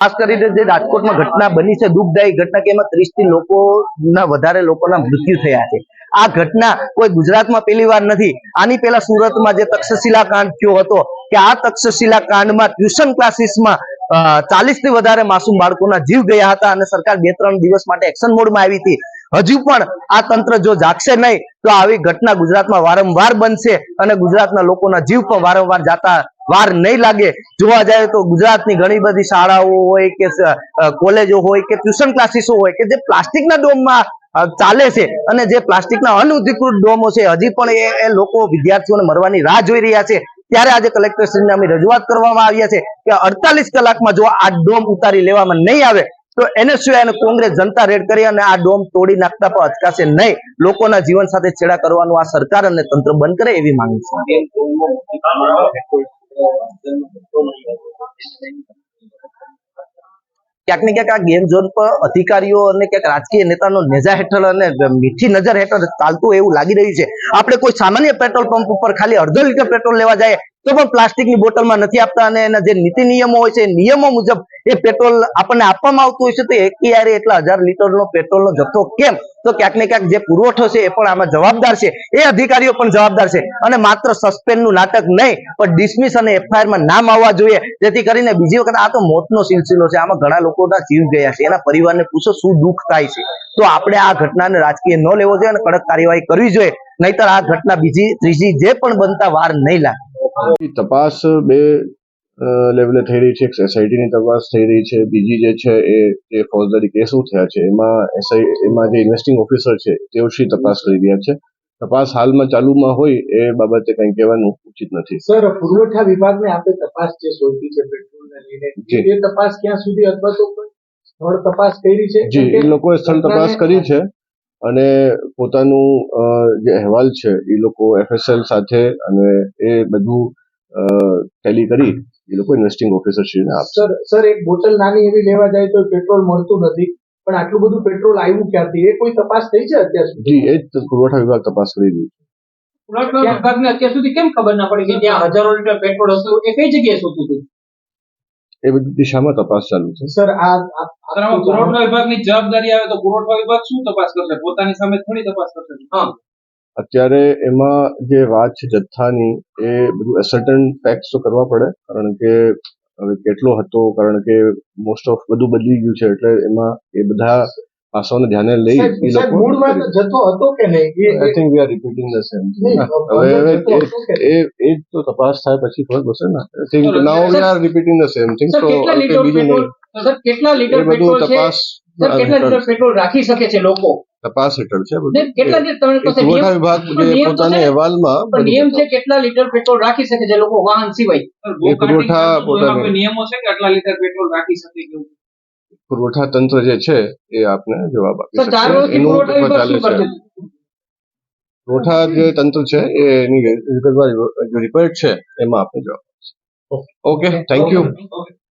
ખાસ કરીને જે રાજકોટમાં ઘટના બની છે, દુઃખદાયી ઘટના કે એમાં ત્રીસથી લોકોના વધારે લોકોના મૃત્યુ થયા છે. આ ઘટના કોઈ ગુજરાતમાં પહેલી વાર નથી. આની પહેલા સુરતમાં જે તક્ષશિલા કાંડ થયો હતો, કે આ તક્ષશિલા કાંડમાં ટ્યુશન ક્લાસીસમાં ચાલીસથી વધારે માસૂમ બાળકોના જીવ ગયા હતા અને સરકાર બે ત્રણ દિવસ માટે એક્શન મોડમાં આવી હતી. હજુ પણ આ તંત્ર જો જાગશે નહીં, તો આવી ઘટના ગુજરાતમાં વારંવાર બનશે અને ગુજરાતના લોકોના જીવ પણ વારંવાર જાતા વાર નહીં લાગે. જોવા જાય તો ગુજરાતની ઘણી બધી શાળાઓ હોય કે કોલેજો હોય કે, ટ્યુશન ક્લાસીસો હોય કે જે પ્લાસ્ટિકના ડોમમાં ચાલે છે અને જે પ્લાસ્ટિકના અનઅધિકૃત ડોમો છે, હજી પણ એ લોકો વિદ્યાર્થીઓને મરવાની રાહ જોઈ રહ્યા છે. ત્યારે આજે કલેક્ટરશ્રીને અમે રજૂઆત કરવામાં આવ્યા છે કે અડતાલીસ કલાકમાં જો આ ડોમ ઉતારી લેવામાં નહીં આવે, તો એને સિવાય અને કોંગ્રેસ જનતા રેડ કરી અને આ ડોમ તોડી નાખતા પણ અટકાશે નહીં. લોકોના જીવન સાથે છેડા કરવાનું આ સરકાર અને તંત્ર બંધ કરે એવી માંગ છે. ક્યાંક ને ક્યાંક આ ગેમ ઝોન પર અધિકારીઓ અને ક્યાંક રાજકીય નેતાનો નેજા હેઠળ અને મીઠી નજર હેઠળ ચાલતું એવું લાગી રહ્યું છે. આપણે કોઈ સામાન્ય પેટ્રોલ પંપ ઉપર ખાલી અડધો લીટર પેટ્રોલ લેવા જાય તો પણ પ્લાસ્ટિકની બોટલમાં નથી આપતા અને એના જે નીતિ નિયમો હોય છે નિયમો મુજબ એ પેટ્રોલ આપણને આપવામાં આવતું હોય છે, તો એકયારે એટલા હજાર લીટરનો પેટ્રોલનો જથ્થો કેમ? તો ક્યાંક ને ક્યાંક જે પુરવઠો છે, એ પણ આમાં જવાબદાર છે. એ અધિકારીઓ પણ જવાબદાર છે. અને માત્ર સસ્પેન્ડનું નાટક નહીં, પણ ડિસમિસ અને એફઆઈઆરમાં નામ આવવા જોઈએ. જેથી કરીને બીજી વખત આ તો મોતનો સિલસિલો છે. આમાં ઘણા લોકોના જીવ ગયા છે. એના પરિવારને પૂછો શું દુઃખ થાય છે. તો આપણે આ ઘટનાને રાજકીય ન લેવો જોઈએ અને કડક કાર્યવાહી કરવી જોઈએ. નહીતર આ ઘટના બીજી, ત્રીજી જે પણ બનતા વાર નહીં લાગે. તપાસ બે લેવલે થઈ રહી છે. એક એસઆઈટીની તપાસ થઈ રહી છે. બીજી જે છે એ જે ફોજદારી કેસો થયા છે એમાં એસઆઈ એમાં જે ઇન્વેસ્ટિંગ ઓફિસર છે તેઓ શ્રી તપાસ કરી રહ્યા છે. તપાસ હાલમાં ચાલુમાં હોય એ બાબતે કંઈ કહેવાનું ઉચિત નથી. સર પુરવઠા વિભાગને આપણે તપાસ જે સોંપી છે પેટ્રોલને લઈને એ તપાસ ક્યાં સુધી અથવા તો સ્થળ તપાસ કરી છે? જી એ લોકોએ સ્થળ તપાસ કરી છે. અને પોતાનું અ, જે અહેવાલ છે એ લોકો એફએસએલ સાથે અને એ બધું ટેલી કરી એ લોકો ઇન્વેસ્ટિંગ ઓફિસર શ્રીને આપશે. સર સર એક બોટલ નાની એવી લેવા જાય તો પેટ્રોલ મળતું નથી પણ આટલું બધું પેટ્રોલ આવ્યું ક્યાંથી એ કોઈ તપાસ થઈ છે અત્યાર સુધી? જી એ જ પુરવઠા વિભાગ તપાસ કરી રહ્યું છે. પુરવઠા વિભાગને અત્યાર સુધી કેમ ખબર ના પડી કે ત્યાં હજારો લીટર પેટ્રોલ હતું એ કઈ જગ્યાએ શોધ્યું હતું? એ બધી દિશામાં તપાસ ચાલુ છે. સર આ સર, પુરવઠા વિભાગની જવાબદારી આવે તો પુરવઠા વિભાગ શું તપાસ કરશે? પોતાની સામે થોડી તપાસ કરશે? હા. અત્યારે એમાં જે વાત છે જથ્થાની એ બધું એસર્ટન ફેક્ટ તો કરવા પડે કારણ કે હવે કેટલો હતો કારણ કે મોસ્ટ ઓફ બધું બદલી ગયું છે એટલે એમાં એ બધા પાસાઓને ધ્યાને લઈ એ લોકો મૂળમાં તો હતો કે નહીં? I think we are repeating the same હવે એ એ તો તપાસ થાય પછી ખબર પડશે ને. I think now we are repeating the same thing તો કેટલા લીટર પેટ્રોલ સર કેટલા લીટર પેટ્રોલ છે? તપાસ કેટલા લીટર પેટ્રોલ રાખી શકે છે લોકો? તપાસ હેઠળ છે કેટલા લીટર તમારી પાસે પુરવઠા નિયમ વિભાગ જે પોતાના અહેવાલમાં નિયમ છે કેટલા લીટર પેટ્રોલ રાખી શકે છે લોકો વાહન સિવાય? પુરવઠા નિયમો છે કે આટલા લીટર પેટ્રોલ રાખી શકે? પુરવઠા તંત્ર જે છે એ આપને જવાબ આપી શકશે એનું ચાલે છે પુરવઠા જે તંત્ર છે એ એની વિગતવાર જે રિપોર્ટ છે એમાં આપને જવાબ આપશે ઓકે થેન્ક યુ.